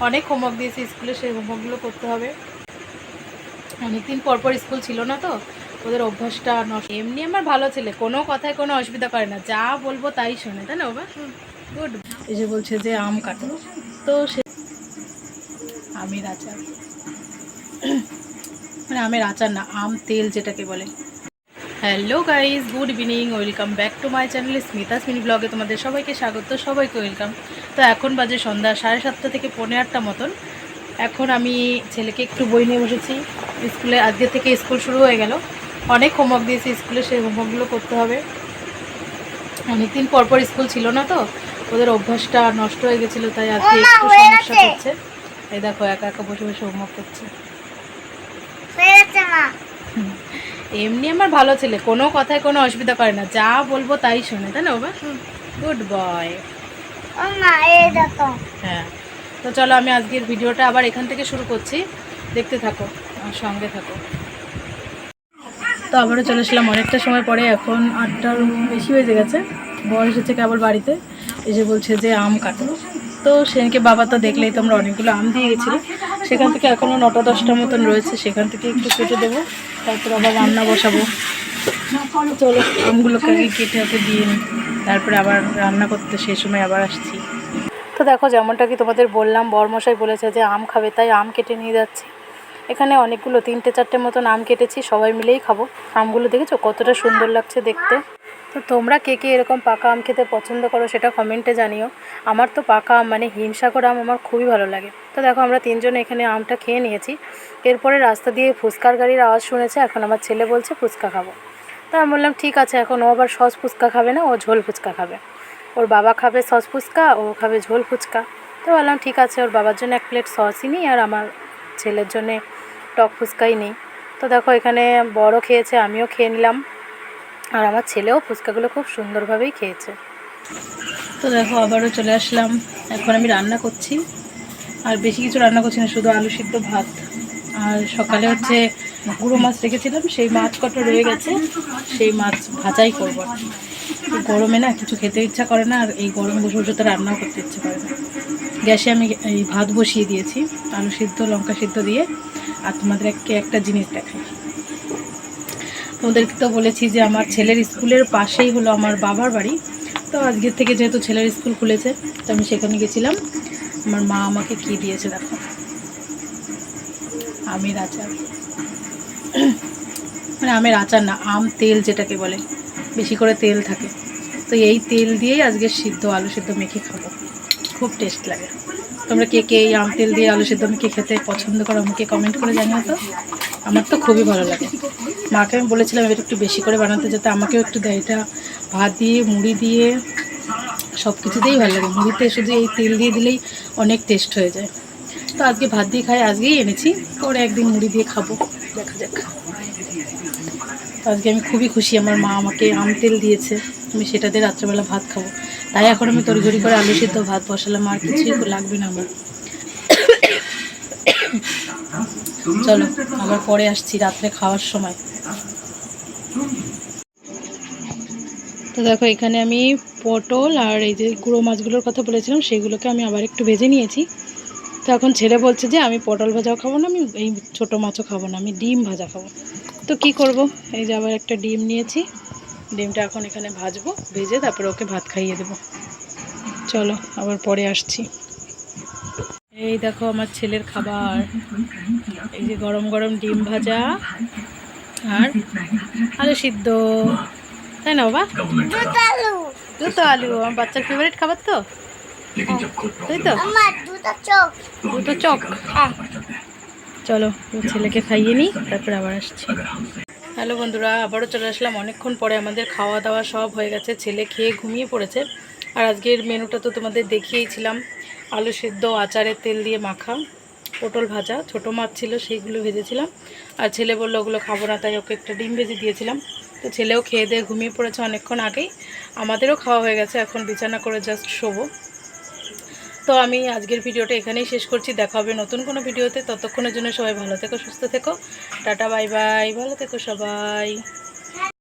অনেক হোমওয়ার্ক দিয়েছে স্কুলে, সেই হোমওয়ার্কগুলো করতে হবে। অনেকদিন পর পর স্কুল ছিল না তো, ওদের অভ্যাসটা নষ্ট। এমনি আমার ভালো ছেলে, কোনো কথায় কোনো অসুবিধা করে না, যা বলব তাই শোনে, তাই না বাবা? গুড যে বলছে যে আম কাটো। তো সে আমের আচার। মানে আমের আচার না, আম তেল যেটাকে বলে। Hello guys good evening welcome back to my channel Smita স্মিনি ব্লগে তোমাদের সবাইকে স্বাগত সবাইকে ওয়েলকাম। তো এখন বাজে সন্ধ্যা সাড়ে সাতটা থেকে পৌনে আটটা মতন। এখন আমি ছেলেকে একটু বই নিয়ে বসেছি। স্কুলে আজকে থেকে স্কুল শুরু হয়ে গেল। অনেক হোমওয়ার্ক দিয়েছি স্কুলে সেই হোমওয়ার্কগুলো করতে হবে। অনেকদিন পর পর স্কুল ছিল না তো ওদের অভ্যাসটা নষ্ট হয়ে গেছিল তাই আজকে একটু সমস্যা। করছে এই দেখো একা একা বসে বসে হোমওয়ার্ক করছে। এমনি আমার ভালো ছেলে কোনো কথায় কোনো অসুবিধা করে না যা বলব তাই শোনে তাই না বাবা? গুড বয় হ্যাঁ তো চলো আমি আজকের ভিডিওটা আবার এখান থেকে শুরু করছি। দেখতে থাকো আমার সঙ্গে থাকো। তো আবারও চলে এসলাম অনেকটা সময় পরে এখন আটটার বেশি হয়ে গেছে। বর এসেছে কেবল বাড়িতে এসে বলছে যে আম কাটো। তো সেদিনকে বাবা তো দেখলেই তোমরা অনেকগুলো আম দিয়ে গেছিল। সেখান থেকে এখনও নটা দশটা মতন রয়েছে সেখান থেকে একটু কেটে দেবো। তারপর আবার রান্না বসাবো। চলো, আমগুলোকে কেটে হাতে দিয়ে তারপরে আবার রান্না করতে সেই সময় আবার আসছি। তো দেখো, যেমনটা কি তোমাদের বললাম, বরমশাই বলেছে যে আম খাবে, তাই আম কেটে নিয়ে যাচ্ছি। এখানে অনেকগুলো, তিনটে, চারটে মতন আম কেটেছি, সবাই মিলেই খাব। আমগুলো দেখেছ কতটা সুন্দর লাগছে দেখতে। তো তোমরা কে কে এরকম পাকা আম খেতে পছন্দ করো সেটা কমেন্টে জানিও। আমার তো পাকা আম মানে হিমসাগর আম আমার খুবই ভালো লাগে। তো দেখো আমরা তিনজন এখানে আমটা খেয়ে নিয়েছি। এরপরে রাস্তা দিয়ে ফুচকার গাড়ির আওয়াজ শুনেছে, এখন আমার ছেলে বলছে ফুচকা খাব। তা আমি বললাম, ঠিক আছে, এখন ও আবার সস ফুচকা খাবে না, ও ঝোল ফুচকা খাবে। ওর বাবা খাবে সস ফুচকা, ও খাবে ঝোল ফুচকা। তো বললাম, ঠিক আছে, ওর বাবার জন্য এক প্লেট সসই নিই, আর আমার ছেলের জন্যে টক ফুচকাই নেই। তো দেখো এখানে বড় খেয়েছে, আমিও খেয়ে নিলাম। আর আমার ছেলেও ফুচকাগুলো খুব সুন্দরভাবেই খেয়েছে। তো দেখো, আবারও চলে আসলাম। এখন আমি রান্না করছি। আর বেশি কিছু রান্না করছি না, শুধু আলু সিদ্ধ ভাত। আর সকালে হচ্ছে গুঁড়ো মাছ রেখেছিলাম, সেই মাছ কটা রয়ে গেছে, সেই মাছ ভাজাই করব। গরমে না কিছু খেতে ইচ্ছা করে না, আর এই গরম বসে বসে তো রান্নাও করতে ইচ্ছে করে না। গ্যাসে আমি এই ভাত বসিয়ে দিয়েছি, আলু সিদ্ধ, লঙ্কা সিদ্ধ দিয়ে। আর তোমাদের একটা একটা জিনিস দেখাই। তোমাদেরকে তো বলেছি যে আমার ছেলের স্কুলের পাশেই হলো আমার বাবার বাড়ি। তো আজকের থেকে যেহেতু ছেলের স্কুল খুলেছে, তো আমি সেখানে গেছিলাম। আমার মা আমাকে কি দিয়েছে দেখো। আমের আচার। মানে আমের আচার না, আম তেল যেটাকে বলে। বেশি করে তেল থাকে। তো এই তেল দিয়েই আজকে সিদ্ধ আলু সিদ্ধ মেখে খাব। খুব টেস্ট লাগে। তোমরা কে কে এই আম তেল দিয়ে আলু সিদ্ধ মেখে খেতে পছন্দ করো আমাকে কমেন্ট করে জানিও তো। আমার তো খুবই ভালো লাগে। মাকে আমি বলেছিলাম, এবার একটু বেশি করে বানাতে যাতে আমাকেও একটু দেয়। এটা ভাত দিয়ে, মুড়ি দিয়ে সব কিছুতেই ভালো লাগে। মুড়িতে শুধু এই তেল দিয়ে দিলেই অনেক টেস্ট হয়ে যায়। তো আজকে ভাত দিয়ে খাই, আজকেই এনেছি। পরে একদিন মুড়ি দিয়ে খাব। দেখা যাক। তো আজকে আমি খুবই খুশি। আমার মা আমাকে আম তেল দিয়েছে। আমি সেটা দিয়ে রাত্রেবেলা ভাত খাব। তাই এখন আমি তড়িঘড়ি করে আলু সিদ্ধ ভাত বসালাম। আর কিছুই লাগবে না আমার। চলো আবার পরে আসছি রাত্রে খাওয়ার সময়। তো দেখো, এখানে আমি পটল আর এই যে গুঁড়ো মাছগুলোর কথা বলেছিলাম, সেগুলোকে আমি আবার একটু ভেজে নিয়েছি। তো এখন ছেলে বলছে যে, আমি পটল ভাজাও খাব না, আমি এই ছোটো মাছও খাব না, আমি ডিম ভাজা খাব। তো কি করব? এই যে আবার একটা ডিম নিয়েছি। ডিমটা এখন এখানে ভাজবো, ভেজে তারপরে ওকে ভাত খাইয়ে দেবো। চলো, আবার পরে আসছি। এই দেখো আমার ছেলের খাবার। এই যে গরম গরম ডিম ভাজা আর আলু সিদ্ধ। তাই না বাবা? দুটো আলু। আমার বাচ্চার ফেভারিট খাবার তো? তাই তো? দুটো চক চলো ছেলেকে খাইয়ে নিই তারপরে আবার আসছি। হ্যালো বন্ধুরা আবারও চলে আসলাম। অনেকক্ষণ পরে আমাদের খাওয়া দাওয়া সব হয়ে গেছে। ছেলে খেয়ে ঘুমিয়ে পড়েছে। আর আজকের মেনুটা তো তোমাদের দেখিয়েছিলাম, আলু সেদ্ধ, আচারের তেল দিয়ে মাখা, পটল ভাজা, ছোটো মাছ ছিল সেইগুলো ভেজেছিলাম। আর ছেলে বলল, ওগুলো খাব না, তাই ওকে একটা ডিম ভেজে দিয়েছিলাম। তো ছেলেও খেয়ে দিয়ে ঘুমিয়ে পড়েছে অনেকক্ষণ আগেই। আমাদেরও খাওয়া হয়ে গেছে, এখন বিছানা করে জাস্ট শোবো। তো আমি আজকের ভিডিওটা এখানেই শেষ করছি। দেখা হবে নতুন কোনো ভিডিওতে। ততক্ষণের জন্য সবাই ভালো থেকো, সুস্থ থেকো। Tata, bye bye. ভালো থেকো সবাই।